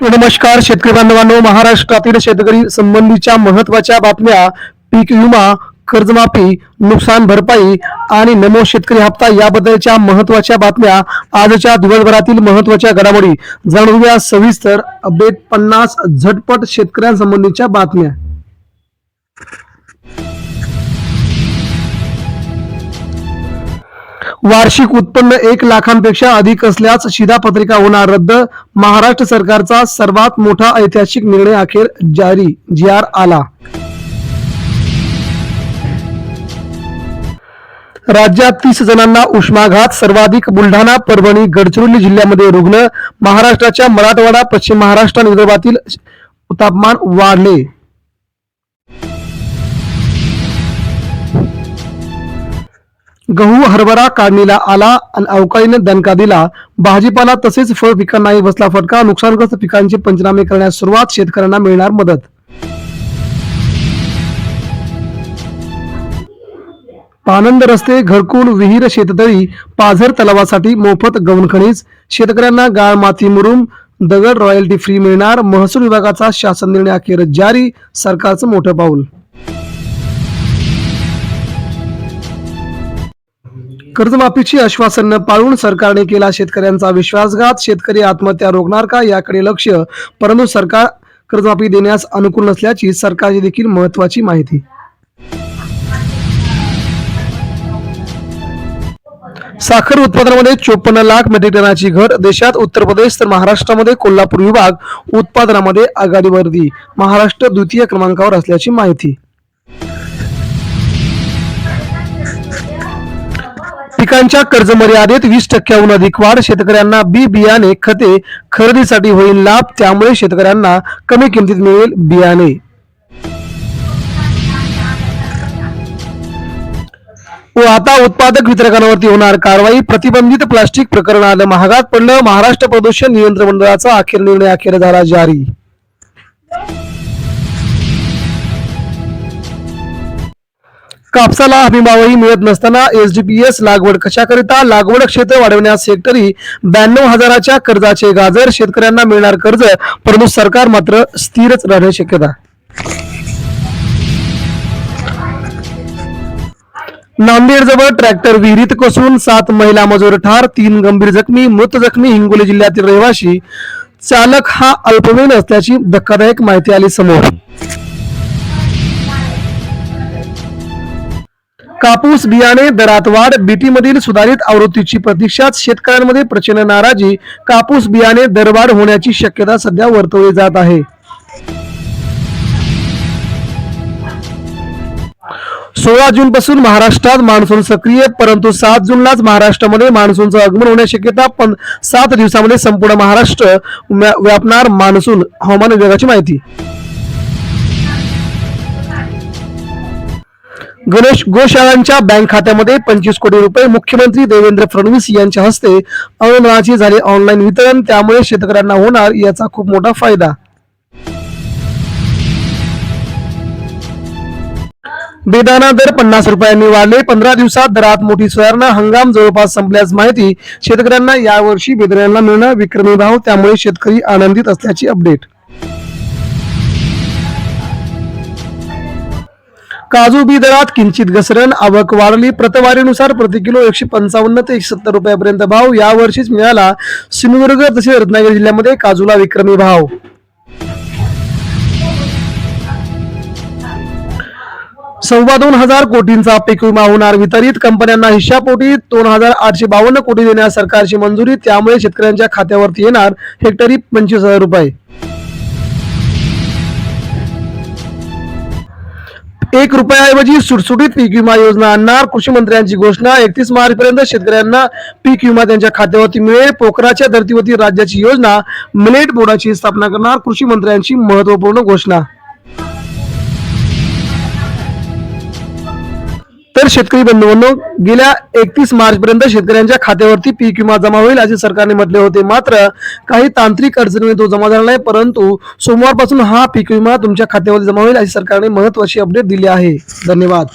नमस्कार शेतकरी बांधवांनो. महाराष्ट्रातील शेतकरी संबंधीच्या महत्त्वाच्या बातम्या पीक विमा कर्जमाफी नुकसान भरपाई आणि नमो शेतकरी हप्ता याबद्दलच्या महत्त्वाच्या बातम्या आजच्या दिवसभरातील महत्त्वाच्या घडामोडी जाणून सविस्तर अपडेट पन्नास झटपट शेतकऱ्यांसंबंधीच्या बातम्या. वार्षिक उत्पन्न एक लाखांपेक्षा अधिक असल्यास शिधापत्रिका होणार रद्द. महाराष्ट्र सरकारचा सर्वात मोठा ऐतिहासिक निर्णय अखेर जारी. जी आर आला. राज्यात तीस जणांना उष्माघात सर्वाधिक बुलढाणा परभणी गडचिरोली जिल्ह्यामध्ये रुग्ण. महाराष्ट्राच्या मराठवाडा पश्चिम महाराष्ट्र आणि विदर्भातील तापमान वाढले. गहू हरभरा काढणीला आला आणि अवकाळीने दणका दिला. भाजीपाला तसेच फळ पिकांनाही बसला फटका. नुकसानग्रस्त पिकांचे पंचनामे करण्यास सुरुवात शेतकऱ्यांना मिळणार मदत. पानंद रस्ते घरकुल विहीर शेततळी पाझर तलावासाठी मोफत गौण खनिज. शेतकऱ्यांना गाळ माती मुरुम दगड रॉयल्टी फ्री मिळणार. महसूल विभागाचा शासन निर्णय अखेर जारी. सरकारचं मोठं पाऊल. कर्जमाफीची आश्वासन न पाळून सरकारने केला शेतकऱ्यांचा विश्वासघात. शेतकरी आत्महत्या रोखणार का? याकडे लक्ष. परंतु सरकार कर्जमाफी देण्यास अनुकूल नसल्याची सरकारची देखील महत्वाची माहिती. साखर उत्पादनामध्ये चोपन्न लाख मेट्रिक टनाची घट. देशात उत्तर प्रदेश तर महाराष्ट्रामध्ये कोल्हापूर विभाग उत्पादनामध्ये आघाडीवरती. महाराष्ट्र द्वितीय क्रमांकावर असल्याची माहिती. पिकांच्या कर्ज मर्यादेत वीस टक्क्याहून अधिक वाढ शेतकऱ्यांना बी बियाणे खते खरेदीसाठी होईल लाभ त्यामुळे शेतकऱ्यांना कमी किमतीत मिळेल बियाणे. व आता उत्पादक वितरकांवरती होणार कारवाई. प्रतिबंधित प्लास्टिक प्रकरण आलं महागात पडलं. महाराष्ट्र प्रदूषण नियंत्रण मंडळाचा अखेर निर्णय अखेर झाला जारी. कापसाला हमीभावही मिळत नसताना एसडीपीएस लागवड कशाकरिता लागवड क्षेत्र वाढवण्यास हेक्टरी ब्याण्णव हजाराच्या कर्जाचे गाजर शेतकऱ्यांना मिळणार कर्ज परंतु सरकार मात्र स्थिरच राहण्याची शक्यता नांदेडजवळ ट्रॅक्टर विहिरीत कोसळून सात महिला मजूर ठार तीन गंभीर जखमी मृत जखमी हिंगोली जिल्ह्यातील रहिवासी चालक हा अल्पवयीन असल्याची धक्कादायक माहिती आली समोर. कापूस बियाणे दरात वाढ सुधारित आवृत्तीची प्रतीक्षाच शेतकऱ्यांमध्ये प्रचंड नाराजी. कापूस बियाणे दरवाढ होण्याची शक्यता सध्या वर्तवली जात आहे. सोळा जून पासून महाराष्ट्रात मान्सून सक्रिय परंतु सात जूनलाच महाराष्ट्रामध्ये मान्सूनचं आगमन होण्याची शक्यता पण सात दिवसामध्ये संपूर्ण महाराष्ट्र व्या- व्यापणार मान्सून हवामान विभागाची माहिती. गणेश गोशाळांच्या बँक खात्यामध्ये पंचवीस कोटी रुपये मुख्यमंत्री देवेंद्र फडणवीस यांच्या हस्ते अनुदानाचे झाले ऑनलाईन वितरण. त्यामुळे शेतकऱ्यांना होणार याचा खूप मोठा फायदा. बेदाना दर पन्नास रुपयांनी वाढले. पंधरा दिवसात दरात मोठी सुधारणा हंगाम जवळपास संपल्यास माहिती शेतकऱ्यांना यावर्षी बेदाण्याला मिळणार विक्रमी भाव त्यामुळे शेतकरी आनंदित असल्याची अपडेट. काजू बी दरात किंचित घसरण आवक वाढली. प्रतवारीनुसार प्रति किलो एकशे पंचावन्न ते एकशे सत्तर रुपयापर्यंत भाव. यावर्षीच मिळाला सिंधुदुर्ग तसेच रत्नागिरी जिल्ह्यामध्ये काजूला विक्रमी भाव. सव्वा दोन हजार कोटींचा पीक विमा होणार वितरित. कंपन्यांना हिश्शापोटी दोन हजार आठशे बावन्न कोटी देण्यास सरकारची मंजुरी. त्यामुळे शेतकऱ्यांच्या खात्यावरती येणार हेक्टरी पंचवीस हजार रुपये. एक रुपयाऐवजी सुटसुटीत पीक विमा योजना आणणार. कृषी मंत्र्यांची घोषणा एकतीस मार्च पर्यंत शेतकऱ्यांना पीक विमा त्यांच्या खात्यावरती मिळेल. पोखराच्या धर्तीवरती राज्याची योजना मिलेट बोर्डाची स्थापना करणार. कृषी मंत्र्यांची महत्त्वपूर्ण घोषणा. तर शेतकरी बंधूंनो गेल्या एकतीस मार्च पर्यंत शेतकऱ्यांच्या खात्यावरती पीक विमा जमा होईल असे सरकारने म्हटले होते. मात्र काही तांत्रिक अडचणीमुळे तो जमा झाला नाही परंतु सोमवारपासून हा पीक विमा तुमच्या खात्यावरती जमा होईल अशी सरकारने महत्वाची अपडेट दिली आहे. धन्यवाद.